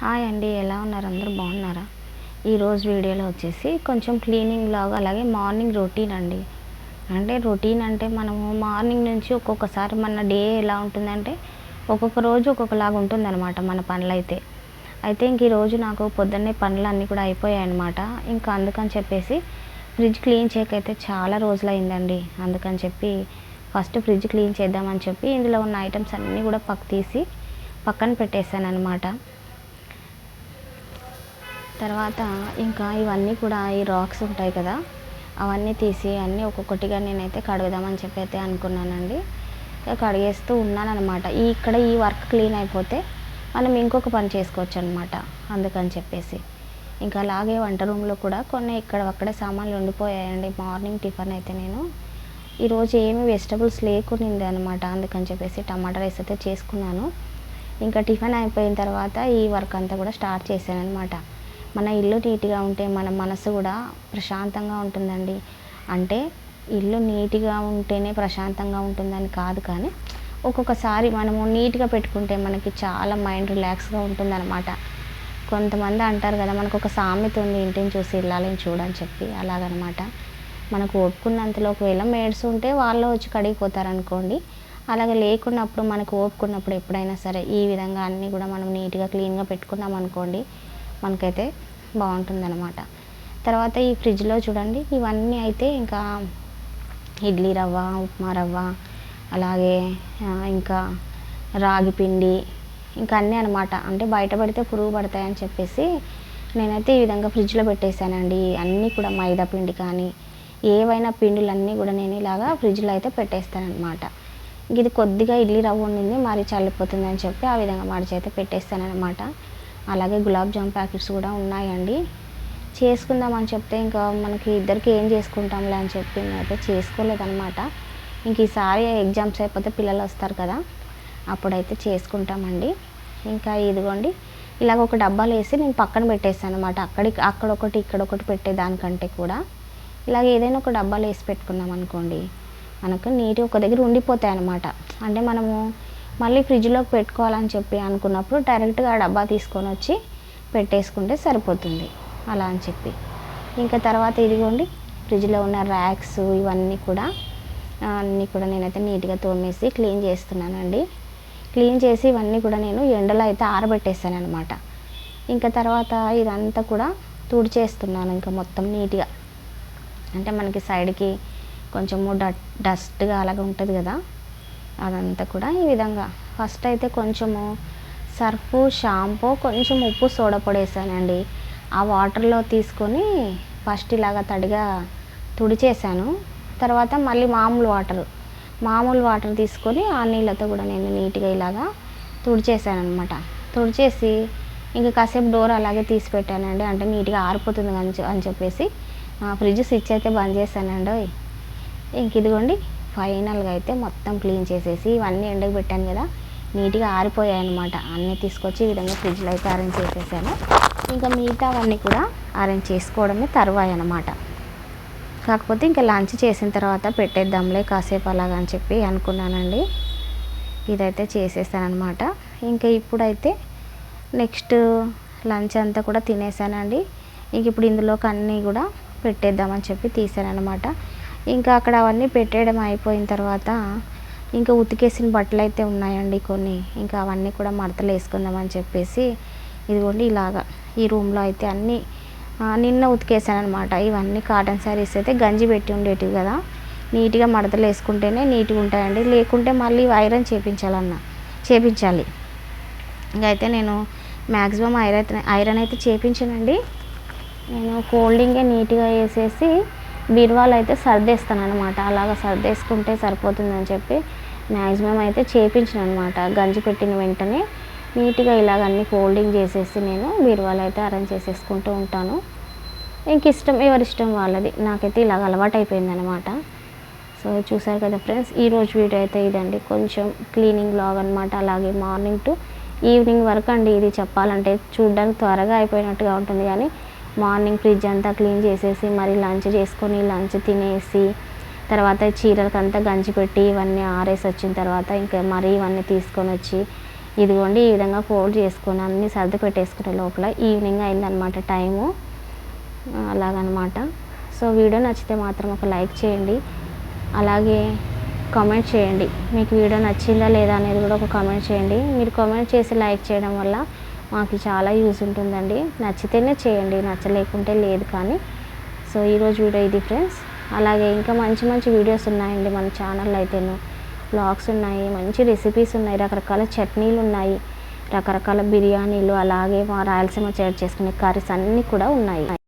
Hi అండి ఎలా ఉన్నారు? అందరూ బాగున్నారా? ఈరోజు వీడియోలో వచ్చేసి కొంచెం క్లీనింగ్ లాగా అలాగే మార్నింగ్ రొటీన్ అండి. అంటే రొటీన్ అంటే మనము మార్నింగ్ నుంచి ఒక్కొక్కసారి మన డే ఎలా ఉంటుందంటే ఒక్కొక్క రోజు ఒక్కొక్కలాగా ఉంటుందన్నమాట మన పనులు అయితే అయితే ఇంక ఈరోజు నాకు పొద్దున్నే పనులు అన్నీ కూడా అయిపోయాయి అనమాట ఇంకా అందుకని చెప్పేసి ఫ్రిడ్జ్ క్లీన్ చేయకైతే చాలా రోజులు అయిందండి అందుకని చెప్పి ఫస్ట్ ఫ్రిడ్జ్ క్లీన్ చేద్దామని చెప్పి ఇందులో ఉన్న ఐటమ్స్ అన్నీ కూడా పక్క తీసి పక్కన పెట్టేశాను అనమాట తర్వాత ఇంకా ఇవన్నీ కూడా ఈ రాక్స్ ఉంటాయి కదా అవన్నీ తీసి అన్నీ ఒక్కొక్కటిగా నేనైతే కడుగుదామని చెప్పి అయితే అనుకున్నానండి కడిగేస్తూ ఉన్నాను అనమాట ఈ ఇక్కడ ఈ వర్క్ క్లీన్ అయిపోతే మనం ఇంకొక పని చేసుకోవచ్చు అనమాట అందుకని చెప్పేసి. ఇంకా అలాగే వంట రూమ్లో కూడా కొన్ని ఇక్కడ అక్కడే సామాన్లు ఉండిపోయాయండి. మార్నింగ్ టిఫిన్ అయితే నేను. ఈరోజు ఏమి వెజిటబుల్స్ లేకునింది అనమాట అందుకని చెప్పేసి టమాటా రైస్ అయితే చేసుకున్నాను. ఇంకా టిఫిన్ అయిపోయిన తర్వాత ఈ వర్క్ అంతా కూడా స్టార్ట్ చేశాను అనమాట మన ఇల్లు నీట్గా ఉంటే మన మనసు కూడా ప్రశాంతంగా ఉంటుందండి. అంటే ఇల్లు నీట్గా ఉంటేనే ప్రశాంతంగా ఉంటుందని కాదు కానీ ఒక్కొక్కసారి మనము నీట్గా పెట్టుకుంటే మనకి చాలా మైండ్ రిలాక్స్గా ఉంటుందన్నమాట. కొంతమంది అంటారు కదా మనకు ఒక సామెత ఉంది ఇంటిని చూసి ఇల్లాలని చూడని చెప్పి అలాగనమాట. మనకు ఒప్పుకున్నంతలో ఒకవేళ మేడ్స్ ఉంటే వాళ్ళు వచ్చి కడిగిపోతారు అనుకోండి అలాగే లేకున్నప్పుడు మనకు ఓపుకున్నప్పుడు ఎప్పుడైనా సరే ఈ విధంగా అన్నీ కూడా మనం నీట్గా క్లీన్గా పెట్టుకున్నాం అనుకోండి మనకైతే బాగుంటుందన్నమాట. తర్వాత ఈ ఫ్రిడ్జ్లో చూడండి ఇవన్నీ అయితే ఇంకా ఇడ్లీ రవ్వ ఉప్మా రవ్వ అలాగే ఇంకా రాగి పిండి ఇంకా అన్నీ అనమాట అంటే బయట పడితే పురుగు పడతాయని చెప్పేసి నేనైతే ఈ విధంగా ఫ్రిడ్జ్లో పెట్టేశానండి. అన్నీ కూడా మైదా పిండి కానీ ఏవైనా పిండిలన్నీ కూడా నేను ఇలాగా ఫ్రిడ్జ్లో అయితే పెట్టేస్తానమాట ఇది కొద్దిగా ఇడ్లీ రవ్వ ఉండింది మరి చల్లిపోతుంది అని చెప్పి ఆ విధంగా మడిచి అయితే పెట్టేస్తానమాట అలాగే గులాబ్ జామ్ ప్యాకెట్స్ కూడా ఉన్నాయండి. చేసుకుందామని చెప్తే ఇంకా మనకి ఇద్దరికి ఏం చేసుకుంటాంలే అని చెప్పి నేనైతే చేసుకోలేదనమాట ఇంక ఈసారి ఎగ్జామ్స్ అయిపోతే పిల్లలు వస్తారు కదా అప్పుడైతే చేసుకుంటామండి. ఇంకా ఇదిగోండి ఇలాగ ఒక డబ్బాలు వేసి నేను పక్కన పెట్టేస్తాను అనమాట అక్కడికి అక్కడ ఒకటి ఇక్కడ ఒకటి పెట్టేదానికంటే కూడా. ఇలాగ ఏదైనా ఒక డబ్బాలు వేసి పెట్టుకున్నాం అనుకోండి మనకు నీట్గా ఒక దగ్గర ఉండిపోతాయి అనమాట అంటే మనము మళ్ళీ ఫ్రిడ్జ్లోకి పెట్టుకోవాలని చెప్పి అనుకున్నప్పుడు డైరెక్ట్గా ఆ డబ్బా తీసుకొని వచ్చి పెట్టేసుకుంటే సరిపోతుంది. అలా అని చెప్పి. ఇంకా తర్వాత ఇదిగోండి ఫ్రిడ్జ్లో ఉన్న ర్యాక్స్ ఇవన్నీ కూడా అన్నీ కూడా నేనైతే నీట్గా తోమేసి క్లీన్ చేస్తున్నానండి. క్లీన్ చేసి ఇవన్నీ కూడా నేను ఎండలో అయితే ఆరబెట్టేస్తాను అనమాట ఇంకా తర్వాత ఇదంతా కూడా తుడిచేస్తున్నాను ఇంకా మొత్తం నీట్గా. అంటే మనకి సైడ్కి కొంచెము డ డస్ట్గా అలాగ ఉంటుంది కదా. అదంతా కూడా ఈ విధంగా. ఫస్ట్ అయితే కొంచెము సర్ఫ్ షాంపూ కొంచెం ఉప్పు సోడా పొడి వేసానండి. ఆ వాటర్లో తీసుకొని ఫస్ట్ ఇలాగా తడిగా తుడిచేసాను. తర్వాత మళ్ళీ మామూలు వాటర్ మామూలు వాటర్ తీసుకొని ఆ నీళ్ళతో కూడా నేను నీట్గా ఇలాగా తుడిచేసాను అనమాట తుడిచేసి ఇంకా కాసేపు డోర్ అలాగే తీసి పెట్టానండి. అంటే నీట్గా ఆరిపోతుంది అని అని చెప్పేసి ఫ్రిడ్జ్ స్విచ్ అయితే బంద్ చేశానండి. ఓయ్. ఇంక ఇదిగోండి ఫైనల్గా అయితే మొత్తం క్లీన్ చేసేసి ఇవన్నీ ఎండకు పెట్టాను కదా నీట్గా ఆరిపోయాయి అనమాట అన్నీ తీసుకొచ్చి ఈ విధంగా ఫ్రిడ్జ్లో అయితే అరేంజ్ చేసేసాను. ఇంకా మిగతావన్నీ కూడా అరేంజ్ చేసుకోవడమే తర్వాయి అనమాట కాకపోతే ఇంకా లంచ్ చేసిన తర్వాత పెట్టేద్దాంలే కాసేపు అలాగని చెప్పి అనుకున్నానండి. ఇదైతే చేసేసానమాట ఇంకా ఇప్పుడైతే నెక్స్ట్ లంచ్ అంతా కూడా తినేసానండి. ఇంక ఇప్పుడు ఇందులోకి అన్నీ కూడా పెట్టేద్దామని చెప్పి తీసానమాట ఇంకా అక్కడ అవన్నీ పెట్టేయడం అయిపోయిన తర్వాత ఇంకా ఉతికేసిన బట్టలు అయితే ఉన్నాయండి కొన్ని. ఇంకా అవన్నీ కూడా మడతలు వేసుకుందామని చెప్పేసి ఇదిగోండి ఇలాగా ఈ రూమ్లో అయితే అన్నీ నిన్న ఉతికేసాను అనమాట ఇవన్నీ కాటన్ శారీస్ అయితే గంజి పెట్టి ఉండేటివి కదా. నీట్గా మడతలు వేసుకుంటేనే నీట్గా ఉంటాయండి. లేకుంటే మళ్ళీ ఐరన్ చేపించాలన్న చేపించాలి. అయితే నేను మ్యాక్సిమం ఐరన్ ఐరన్ అయితే చేపించానండి. నేను ఫోల్డింగే నీట్గా వేసేసి బీరువాలు అయితే సర్దేస్తాను అనమాట అలాగ సర్దేసుకుంటే సరిపోతుందని చెప్పి మ్యాక్సిమం అయితే చేపించిన అనమాట గంజి పెట్టిన వెంటనే నీట్గా ఇలాగ అన్ని ఫోల్డింగ్ చేసేసి నేను బీరువాలు అయితే అరేంజ్ చేసేసుకుంటూ ఉంటాను. ఇంక ఇష్టం ఎవరి ఇష్టం వాళ్ళది. నాకైతే ఇలాగ అలవాటు అయిపోయింది అనమాట సో చూసారు కదా ఫ్రెండ్స్ ఈరోజు వీడియో అయితే ఇదండి. కొంచెం క్లీనింగ్ లాగ్ అనమాట అలాగే మార్నింగ్ టు ఈవినింగ్ వరకు అండి ఇది చెప్పాలంటే. చూడడానికి త్వరగా అయిపోయినట్టుగా ఉంటుంది కానీ మార్నింగ్ ఫ్రిడ్జ్ అంతా క్లీన్ చేసేసి మరి లంచ్ చేసుకొని లంచ్ తినేసి తర్వాత చీరలకంతా గంజి పెట్టి ఇవన్నీ ఆరేసి వచ్చిన తర్వాత ఇంకా మరీ ఇవన్నీ తీసుకొని వచ్చి ఇదిగోండి ఈ విధంగా ఫోల్డ్ చేసుకొని అన్నీ సర్ది పెట్టేసుకునే లోపల ఈవినింగ్ అయిందనమాట టైము. అలాగనమాట. సో వీడియో నచ్చితే మాత్రం ఒక లైక్ చేయండి. అలాగే కామెంట్ చేయండి. మీకు వీడియో నచ్చిందా లేదా అనేది కూడా ఒక కామెంట్ చేయండి. మీరు కామెంట్ చేసి లైక్ చేయడం వల్ల మాకు చాలా యూజ్ ఉంటుందండి. నచ్చితేనే చేయండి నచ్చలేకుంటే లేదు కానీ. సో ఈరోజు వీడియో ఇది ఫ్రెండ్స్. అలాగే ఇంకా మంచి మంచి వీడియోస్ ఉన్నాయండి మన ఛానల్లో అయితేను. బ్లాగ్స్ ఉన్నాయి మంచి రెసిపీస్ ఉన్నాయి రకరకాల చట్నీలు ఉన్నాయి. రకరకాల బిర్యానీలు అలాగే మా రాయలసీమ చేర్ చేసుకునే కర్రీస్ అన్నీ కూడా ఉన్నాయి.